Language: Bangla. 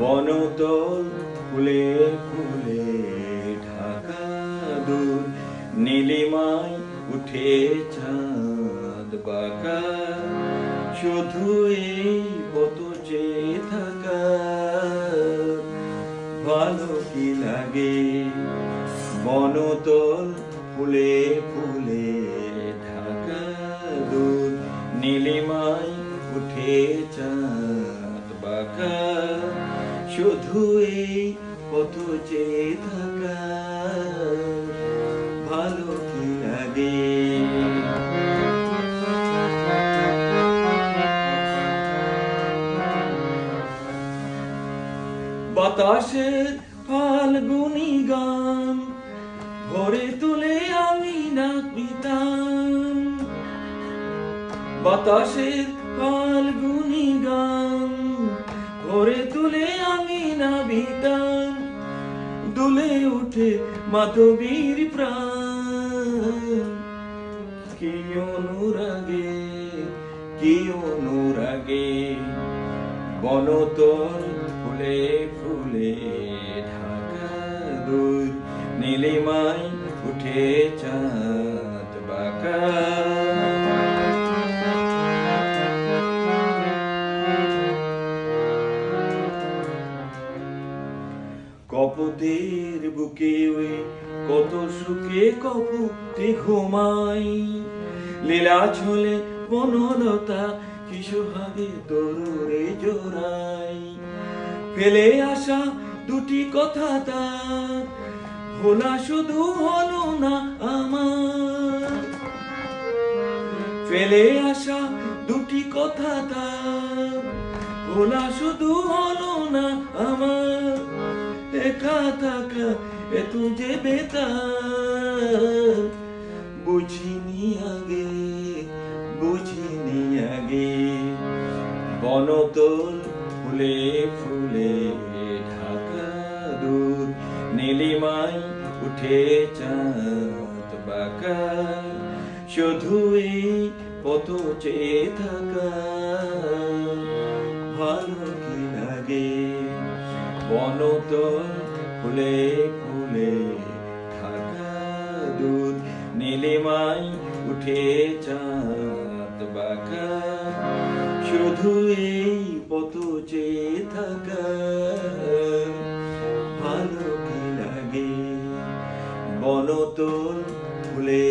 বনতল ফুলে ফুলে ঢাকা দূর, নীলিমায় উঠে চাঁদ বাঁকা। শুধু এই কত চেয়ে থাকা, ভালো কি লাগে? বনতল ফুলে ফুলে ঢাকা দূর, নীলিমায় উঠে চাঁদ বাঁকা। শুধু এই কত চেয়ে থাকা ভালো কি লাগে? বাতাসের ফাল্গুনি গান ভরে তুলে আমি নাচিতাম বাতাসের ফাল্গুনি গান ভরে তুলে আমি নাবিতাম দুলে উঠে মাধবীর প্রাণ। কি অনুরাগে কি অনুরাগে বনতল ফুলে ফুলে ঢাকা দুধ নীলিমায় উঠে চাঁদ। কপতের বুকে কত সুখে কপতে ঘুমাই। লীলা ছলে বনলতা কি সোহাগে তরুরে জোড়াই। ফেলে আসা দুটি কথা তার, ভোলা শুধু হলো না আমার। ফেলে আসা দুটি কথা তার, ভোলা শুধু হলো না আমার। থাকা এত যে বেতার। বুঝিনি আগে বুঝিনি আগে। বনতল ফুলে ফুলে ঢাকা দূর, নীলিমায় উঠে চাঁদ বাঁকা। শুধু এই কত চেয়ে থাকা। ভালো বনতল ফুলে ফুলে ঢাকা দুধ, নীলিমায় উঠে চাঁদ বাঁকা। শুধু এই পত চেয়ে থাকা ভালো কি লাগে? বনতল ফুলে